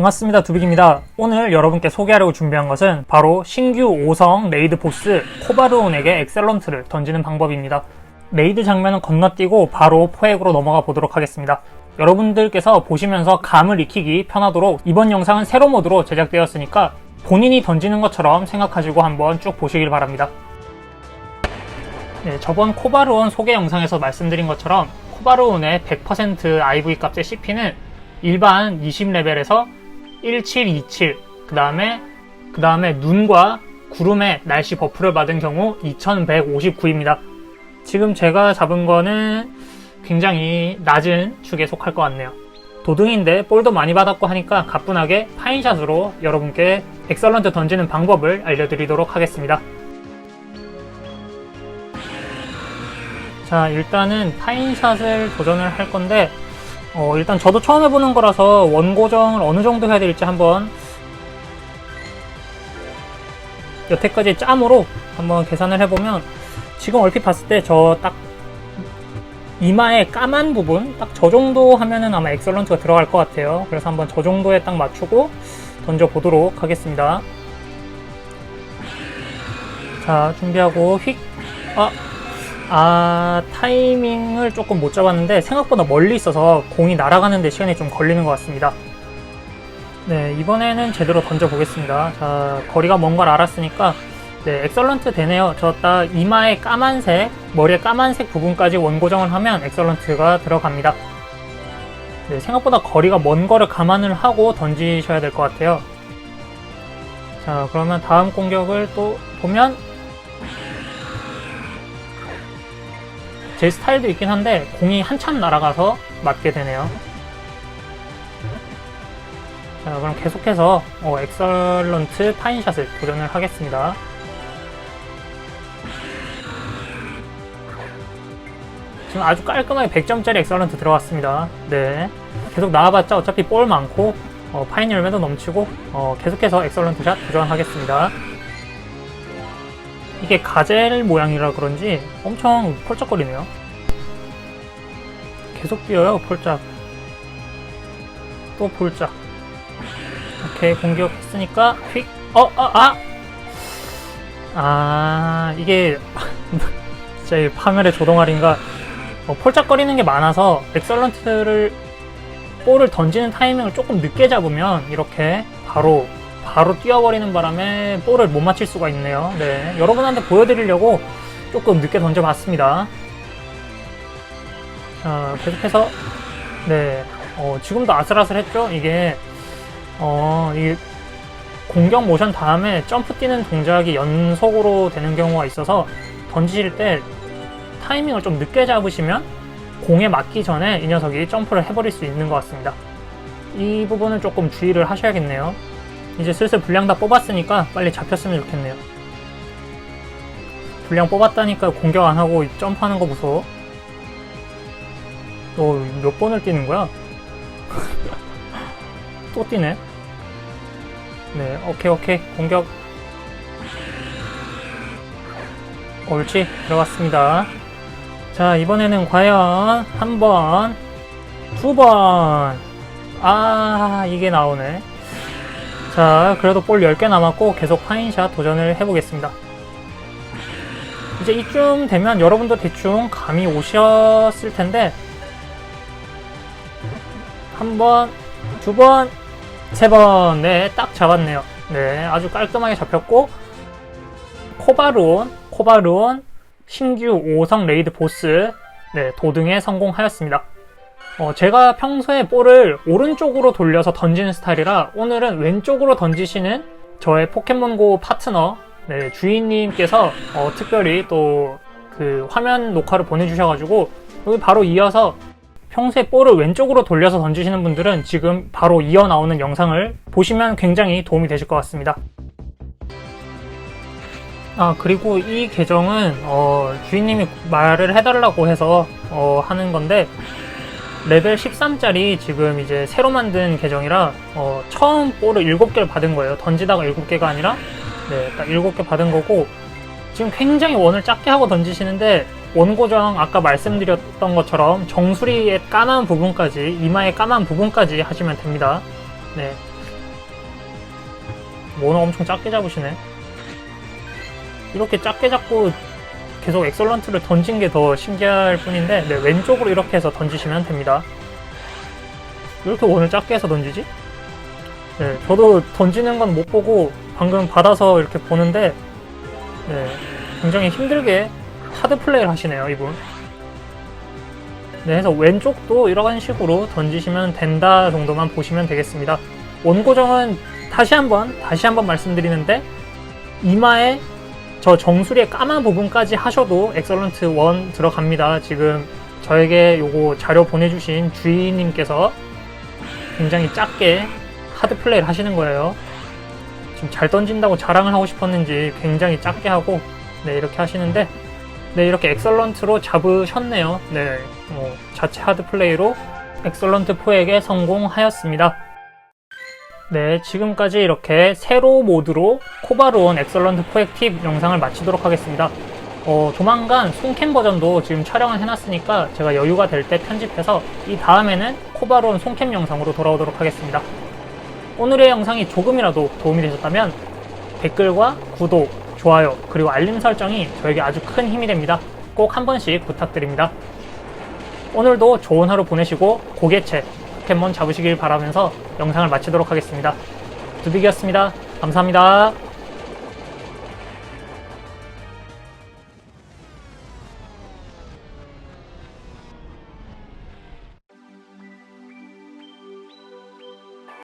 반갑습니다. 두빅입니다. 오늘 여러분께 소개하려고 준비한 것은 바로 신규 5성 레이드 보스 코바르온에게 엑셀런트를 던지는 방법입니다. 레이드 장면은 건너뛰고 바로 포획으로 넘어가 보도록 하겠습니다. 여러분들께서 보시면서 감을 익히기 편하도록 이번 영상은 세로 모드로 제작되었으니까 본인이 던지는 것처럼 생각하시고 한번 쭉 보시길 바랍니다. 네, 저번 코바르온 소개 영상에서 말씀드린 것처럼 코바르온의 100% IV 값의 CP는 일반 20레벨에서 1727, 그 다음에, 그 다음에 눈과 구름의 날씨 버프를 받은 경우 2159입니다. 지금 제가 잡은 거는 굉장히 낮은 축에 속할 것 같네요. 도등인데 볼도 많이 받았고 하니까 가뿐하게 파인샷으로 여러분께 엑설런트 던지는 방법을 알려드리도록 하겠습니다. 자, 일단은 파인샷을 도전을 할 건데, 어, 일단 저도 처음 해보는 거라서 원고정을 어느 정도 해야 될지 한번 여태까지 짬으로 한번 계산을 해보면 지금 얼핏 봤을 때 저 딱 이마의 까만 부분 딱 저 정도 하면은 아마 엑설런트가 들어갈 것 같아요. 그래서 한번 저 정도에 딱 맞추고 던져 보도록 하겠습니다. 자, 준비하고 휙. 아, 아, 타이밍을 조금 못 잡았는데 생각보다 멀리 있어서 공이 날아가는 데 시간이 좀 걸리는 것 같습니다. 네, 이번에는 제대로 던져 보겠습니다. 자, 거리가 먼 걸 알았으니까 네, 엑설런트 되네요. 저 딱 이마에 까만색, 머리에 까만색 부분까지 원고정을 하면 엑설런트가 들어갑니다. 네, 생각보다 거리가 먼 거를 감안을 하고 던지셔야 될 것 같아요. 자, 그러면 다음 공격을 또 보면 제 스타일도 있긴 한데 공이 한참 날아가서 맞게 되네요. 자, 그럼 계속해서 어, 엑설런트 파인샷을 도전을 하겠습니다. 지금 아주 깔끔하게 100점짜리 엑설런트 들어갔습니다. 네. 계속 나와봤자 어차피 볼 많고 어, 파인 열매도 넘치고 어, 계속해서 엑설런트 샷 도전하겠습니다. 이게 가젤 모양이라 그런지 엄청 펄쩍거리네요. 계속 뛰어요, 펄짝. 또 펄짝. 오케이, 공격했으니까, 휙, 어, 아, 아! 아, 이게, 진짜 이 파멸의 조동아리인가. 어, 펄짝거리는 게 많아서, 엑설런트를, 볼을 던지는 타이밍을 조금 늦게 잡으면, 이렇게 바로 바로 뛰어버리는 바람에 볼을 못 맞힐 수가 있네요. 네, 여러분한테 보여드리려고 조금 늦게 던져봤습니다. 자, 계속해서 네, 어, 지금도 아슬아슬했죠? 이게 어, 이 공격 모션 다음에 점프 뛰는 동작이 연속으로 되는 경우가 있어서 던지실 때 타이밍을 좀 늦게 잡으시면 공에 맞기 전에 이 녀석이 점프를 해버릴 수 있는 것 같습니다. 이 부분은 조금 주의를 하셔야겠네요. 이제 슬슬 분량 다 뽑았으니까 빨리 잡혔으면 좋겠네요. 분량 뽑았다니까 공격 안 하고 점프하는 거 무서워. 너몇 번을 뛰는 거야? 또 뛰네. 네, 오케이, 오케이. 공격. 옳지. 들어갔습니다. 자, 이번에는 과연 한 번, 두 번. 아, 이게 나오네. 자, 그래도 볼 10개 남았고 계속 파인샷 도전을 해보겠습니다. 이제 이쯤 되면 여러분도 대충 감이 오셨을 텐데 한 번, 두 번, 세 번, 네, 딱 잡았네요. 네, 아주 깔끔하게 잡혔고 코바르온, 코바르온 신규 5성 레이드 보스 네, 도등에 성공하였습니다. 어, 제가 평소에 볼을 오른쪽으로 돌려서 던지는 스타일이라 오늘은 왼쪽으로 던지시는 저의 포켓몬고 파트너 네, 주인님께서 어, 특별히 또 그 화면 녹화를 보내주셔가지고 바로 이어서 평소에 볼을 왼쪽으로 돌려서 던지시는 분들은 지금 바로 이어 나오는 영상을 보시면 굉장히 도움이 되실 것 같습니다. 아 그리고 이 계정은 어, 주인님이 말을 해달라고 해서 어, 하는 건데 레벨 13짜리 지금 이제 새로 만든 계정이라 어, 처음 볼을 7개를 받은 거예요. 던지다가 7개가 아니라 네, 딱 7개 받은 거고 지금 굉장히 원을 작게 하고 던지시는데 원고정 아까 말씀드렸던 것처럼 정수리의 까만 부분까지 이마의 까만 부분까지 하시면 됩니다. 네. 원어 엄청 작게 잡으시네. 이렇게 작게 잡고 계속 엑설런트를 던진 게 더 신기할 뿐인데 네, 왼쪽으로 이렇게 해서 던지시면 됩니다. 왜 이렇게 원을 작게 해서 던지지? 네, 저도 던지는 건 못 보고 방금 받아서 이렇게 보는데 네, 굉장히 힘들게 하드 플레이를 하시네요, 이분. 네, 그래서 왼쪽도 이런 식으로 던지시면 된다 정도만 보시면 되겠습니다. 원 고정은 다시 한번 다시 한번 말씀드리는데 이마에 저 정수리의 까만 부분까지 하셔도 엑설런트 1 들어갑니다. 지금 저에게 요거 자료 보내주신 주인님께서 굉장히 작게 하드 플레이를 하시는 거예요. 지금 잘 던진다고 자랑을 하고 싶었는지 굉장히 작게 하고 네 이렇게 하시는데 네 이렇게 엑설런트로 잡으셨네요. 네 뭐, 자체 하드 플레이로 엑설런트 포에게 성공하였습니다. 네, 지금까지 이렇게 세로 모드로 코바로온 엑설런트 포획 팁 영상을 마치도록 하겠습니다. 어, 조만간 송캠 버전도 지금 촬영을 해놨으니까 제가 여유가 될 때 편집해서 이 다음에는 코바로온 송캠 영상으로 돌아오도록 하겠습니다. 오늘의 영상이 조금이라도 도움이 되셨다면 댓글과 구독, 좋아요, 그리고 알림 설정이 저에게 아주 큰 힘이 됩니다. 꼭 한 번씩 부탁드립니다. 오늘도 좋은 하루 보내시고 고개채 포켓몬 잡으시길 바라면서 영상을 마치도록 하겠습니다. 두빅이었습니다. 감사합니다.